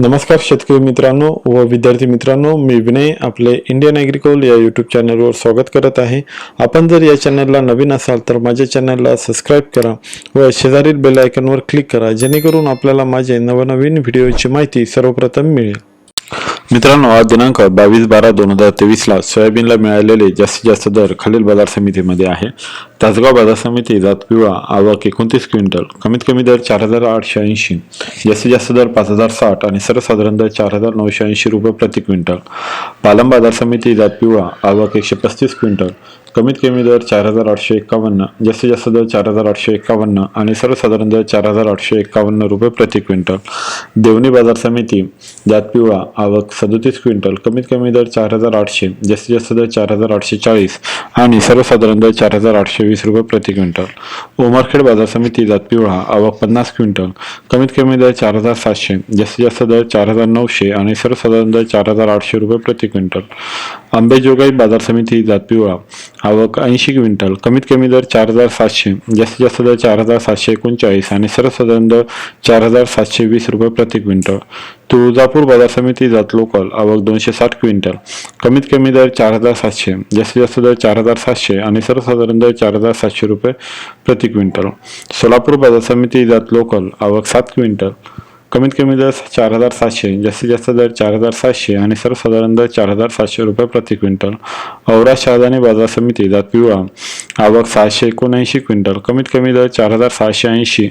नमस्कार शेतकरी मित्रांनो व विद्यार्थी मित्रांनो मी विनय आपले इंडियन ॲग्रिकोल या यूट्यूब चॅनलवर स्वागत करत आहे. आपण जर या चॅनलला नवीन असाल तर माझ्या चॅनलला सबस्क्राईब करा व शेजारील बेल आयकॉनवर क्लिक करा जेणेकरून आपल्याला माझे नवनवीन व्हिडिओची माहिती सर्वप्रथम मिळेल. मित्रांनो आज दिनांक बावीस बारा दोन हजार तेवीसला सोयाबीनला मिळालेले जास्तीत जास्त दर खालील बाजार समितीमध्ये आहे. तासगाव बाजार समिती जात पिवळा आवक एकोणतीस क्विंटल. कमीत कमी दर चार हजार आठशे ऐंशी. जास्तीत जास्त दर पाच हजार साठ आणि सर्वसाधारण दर चार हजार नऊशे ऐंशी रुपये प्रति क्विंटल. पालम बाजार समिती जात पिवळा आवक एकशे पस्तीस क्विंटल. कमीत कमी दर चार हजार आठशे एक्कावन्न जास्तीत जास्त दर चार हजार आठशे एक्कावन्न आणि सर्वसाधारण दर चार हजार आठशे एक्कावन्न रुपये प्रति क्विंटल. देवणी बाजार समिती जात पिवळा आवक सदोतीस क्विंटल. कमीत कमी दर चार हजार आठशे. जास्तीत जास्त दर चार हजार आठशे चाळीस आणि सर्वसाधारण दर चार हजार आठशे वीस रुपये प्रति क्विंटल. उमरखेड बाजार समिती जात पिवळा आवक पन्नास क्विंटल. कमीत कमी दर चार हजार सातशे जास्तीत जास्त दर चार हजार नऊशे आणि सर्वसाधारण दर चार हजार आठशे रुपये प्रति क्विंटल. आंबेजोगाई बाजार समिती जात पिवळा आवक ऐंशी क्विंटल. कमीत कमी दर चार हजार सातशे जास्तीत जास्त दर चार हजार सातशे एकोणचाळीस आणि सर्वसाधारण दर चार हजार सातशे वीस रुपये प्रति क्विंटल. तुळजापूर बाजार समिती जात लोकल आवक दोनशे साठ क्विंटल. कमीत कमी दर चार हजार सातशे जास्तीत जास्त दर चार हजार सातशे आणि सर्वसाधारण दर चार हजार सातशे रुपये प्रति क्विंटल. सोलापूर बाजार समिती जात लोकल आवक सात क्विंटल. कमीत कमी दर चार हजार सातशे जास्तीत जास्त दर चार हजार सातशे आणि सर्वसाधारण दर चार हजार सातशे रुपये प्रति क्विंटल. औरा शहादानी बाजार समिती जात पिवळा आवक सहाशे एकोणऐंशी क्विंटल कमीत कमी दर चार हजार सहाशे ऐंशी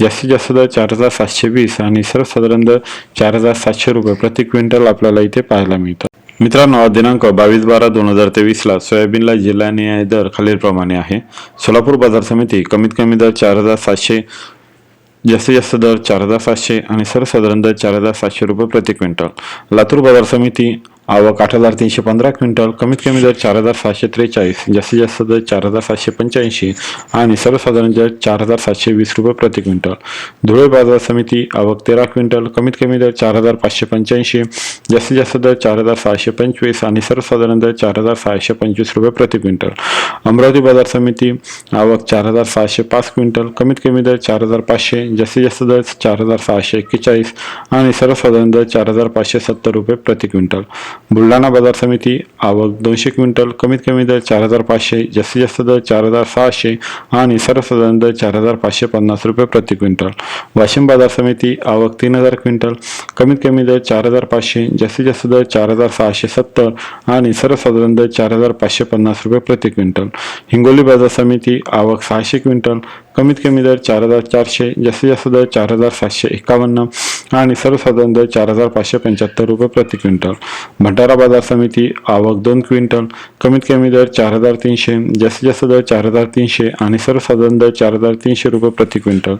जास्तीत जास्त दर चार हजार सातशे वीस आणि सर्वसाधारण दर चार हजार सातशे रुपये प्रति क्विंटल आपल्याला इथे पाहायला मिळतात मित्रांनो दिनांक बावीस बारा दोन हजार तेवीसला सोयाबीनला जिल्हा न्याय दर खालीलप्रमाणे आहे. सोलापूर बाजार समिती कमीत कमी दर चार हजार सातशे जास्तीत जास्त दर चार हजार सातशे आणि सर्वसाधारण दर चार हजार सातशे रुपये प्रति क्विंटल. लातूर बाजार समिती आवक आठ हजार तीनशे पंधरा क्विंटल कमीत कमी दर चार हजार सातशे त्रेचाळीस जास्तीत जास्त दर चार हजार सातशे पंच्याऐंशी आणि सर्वसाधारण दर चार हजार सातशे वीस रुपये प्रति क्विंटल धुळे बाजार समिती आवक तेरा क्विंटल कमीत कमी दर चार हजार पाचशे पंच्याऐंशी जास्तीत जास्त दर चार हजार सहाशे पंचवीस आणि सर्वसाधारण दर चार हजार सहाशे पंचवीस रुपये प्रति क्विंटल अमरावती बाजार समिती आवक चार हजार सहाशे पाच क्विंटल कमीत कमी दर चार हजार पाचशे जास्तीत जास्त दर चार हजार सहाशे एक्केचाळीस आणि सर्वसाधारण दर चार हजार पाचशे सत्तर रुपये प्रति क्विंटल बुलढाणा बाजार समिती आवक दोनशे क्विंटल कमीत कमी दर चार हजार पाचशे जास्तीत जास्त दर चार हजार सहाशे आणि सर्वसाधारण दर चार हजार पाचशे पन्नास रुपये प्रति क्विंटल. वाशिम बाजार समिती आवक तीन हजार क्विंटल कमीत कमी दर चार हजार पाचशे जास्तीत जास्त दर चार हजार सहाशे सत्तर आणि सर्वसाधारण दर चार हजार पाचशे पन्नास रुपये प्रति क्विंटल. हिंगोली बाजार समिती आवक सहाशे क्विंटल कमीत कमी दर चार हजार चारशे जास्तीत जास्त दर चार हजार सातशे एकावन्न आणि सर्वसाधारण दर चार हजार पाचशे पंच्याहत्तर रुपये प्रति क्विंटल. भंडारा बाजार समिती आवक दोन क्विंटल कमीत कमी दर चार हजार तीनशे जास्तीत जास्त दर चार हजार तीनशे आणि सर्वसाधारण दर चार हजार तीनशे रुपये प्रति क्विंटल.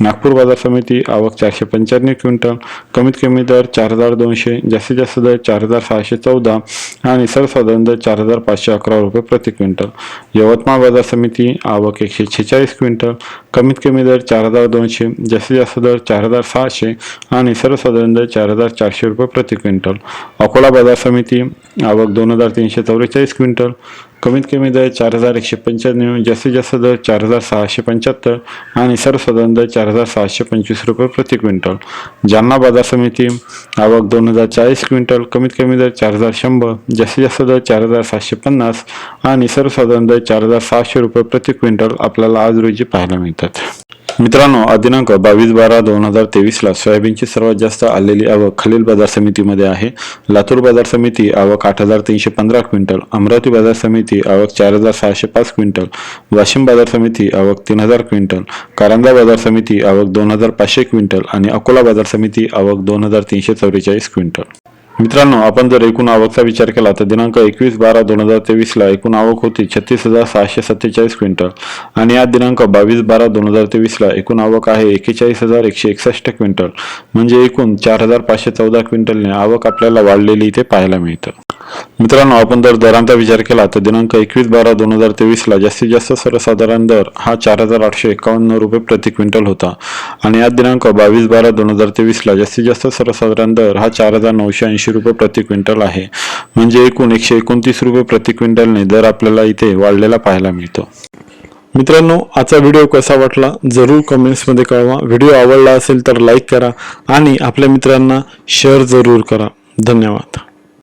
नागपूर बाजार समिती आवक चारशे पंच्याण्णव क्विंटल कमीत कमी दर चार हजार दोनशे जास्तीत जास्त दर चार हजार सहाशे चौदा आणि सर्वसाधारण दर चार हजार पाचशे अकरा रुपये प्रति क्विंटल. यवतमाळ बाजार समिती आवक एकशे छेचाळीस क्विंटल कमीत कमी दर चार हजार दोनशे जास्तीत जास्त दर चार हजार सहाशे आणि सर्वसाधारण दर चार हजार चारशे रुपये प्रति क्विंटल. अकोला बाजार समिती आवक दोन हजार तीनशे चौवेचाळीस क्विंटल. कमीत कमी दर चार हजार एकशे पंच्याण्णव जास्तीत जास्त दर चार हजार सहाशे पंच्याहत्तर आणि सर्वसाधारण दर चार हजार सहाशे पंचवीस रुपये प्रति क्विंटल. जालना बाजार समिती आवक दोन हजार चाळीस क्विंटल कमीत कमी दर चार हजार शंभर जास्तीत जास्त दर चार हजार सातशे पन्नास आणि सर्वसाधारण दर चार हजार सहाशे रुपये प्रति क्विंटल आपल्याला आज रोजी पाहायला मिळतात. मित्रांनो आज दिनांक बावीस बारा दोन हजार तेवीसला सोयाबीनची सर्वात जास्त आलेली आवक खालील बाजार समितीमध्ये आहे. लातूर बाजार समिती आवक आठ हजार तीनशे पंधरा क्विंटल अमरावती बाजार समिती आवक चार हजार सहाशे पाच क्विंटल वाशिम बाजार समिती आवक तीन हजार क्विंटल कारंजा बाजार समिती आवक दोन हजार पाचशे क्विंटल आणि अकोला बाजार समिती आवक दोन हजार तीनशे चौवेचाळीस क्विंटल. मित्रांनो आपण जर एकूण आवकचा विचार केला तर दिनांक एकवीस बारा दोन हजार तेवीसला एकूण आवक होती छत्तीस हजार सहाशे सत्तेचाळीस क्विंटल आणि आज दिनांक बावीस बारा दोन हजार तेवीसला एकूण आवक आहे एकेचाळीस हजार एकशे एकसष्ट क्विंटल. म्हणजे एकूण चार हजार पाचशे चौदा क्विंटलने आवक आपल्याला वाढलेली इथे पाहायला मिळतं. मित्रांनो आपण जर दरांचा विचार केला तर दिनांक एकवीस बारा दोन हजार तेवीसला जास्तीत जास्त सर्वसाधारण दर हा चार हजार आठशे एकावन्न रुपये प्रति क्विंटल होता. आणि आज दिनांक बावीस बारा दोन हजार तेवीसला जास्तीत जास्त सर्वसाधारण दर हा चार हजार नऊशे ऐंशी रुपये प्रति क्विंटल आहे. म्हणजे एकूण एकशे एकोणतीस रुपये प्रति क्विंटलने दर आपल्याला इथे वाढलेला पाहायला मिळतो. मित्रांनो आजचा व्हिडिओ कसा वाटला जरूर कमेंट्समध्ये कळवा. व्हिडिओ आवडला असेल तर लाईक करा आणि आपल्या मित्रांना शेअर जरूर करा. धन्यवाद.